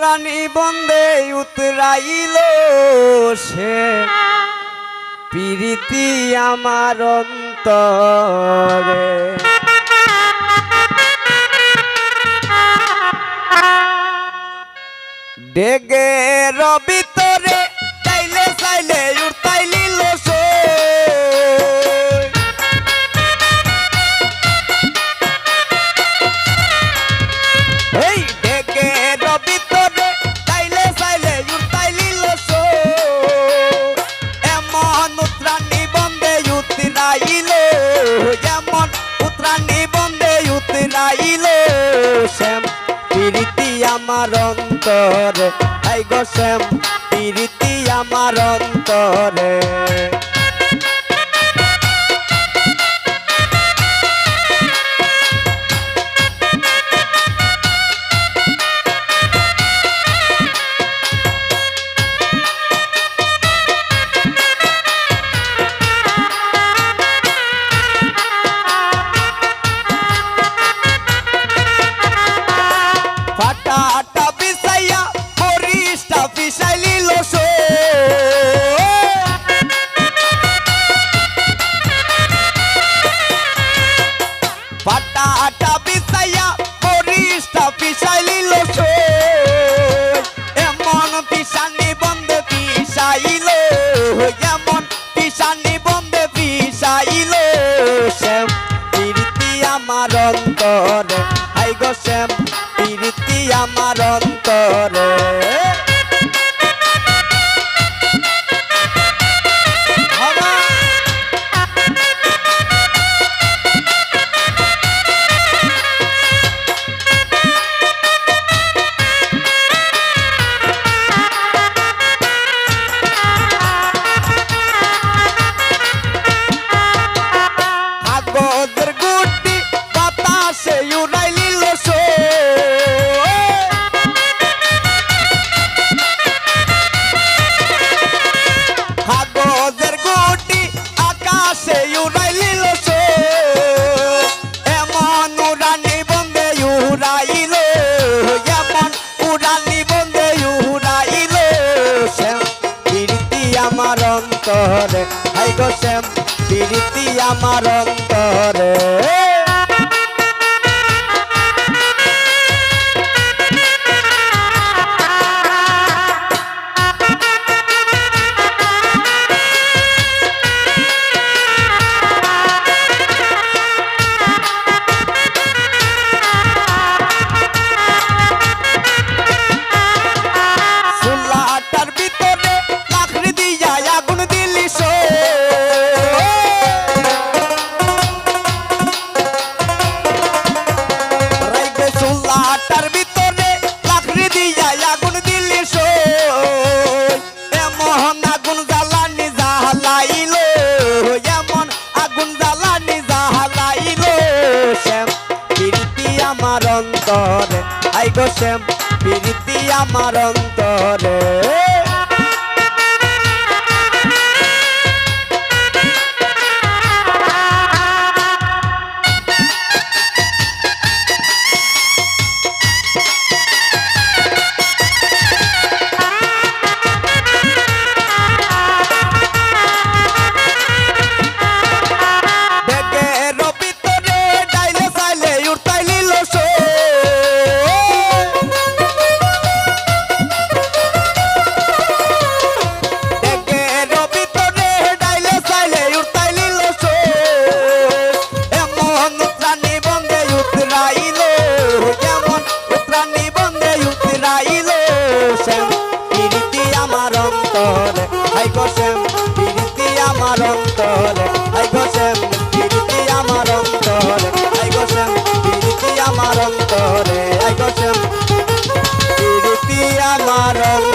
রানী বন্দে উতরাইল সে। প্রীতি আমার অন্তরে। ডেগে রবিতরে আমার অন্তরে। আই গো শ্যাম প্রীতি আমার অন্তরে। পিছানি বন্ধ পিসাইল শ্যাম প্রীতি আমার অন্তরে। হাই গো শ্যাম প্রীতি আমার অন্তরে। উড়াইল এমন উড়ানি বন্দে উড়াইল শ্যাম। প্রীতি আমার অন্তরে হাই গো শ্যাম আমার অন্তরে। অন্তরে আই গো শ্যাম প্রীতি আমার অন্তরে। গোসেম প্রীতি আমার অন্তরে। আই গোসেম প্রীতি আমার অন্তরে। আই গোসেম প্রীতি আমার অন্তরে। আই গোসেম প্রীতি আমার অন্তরে।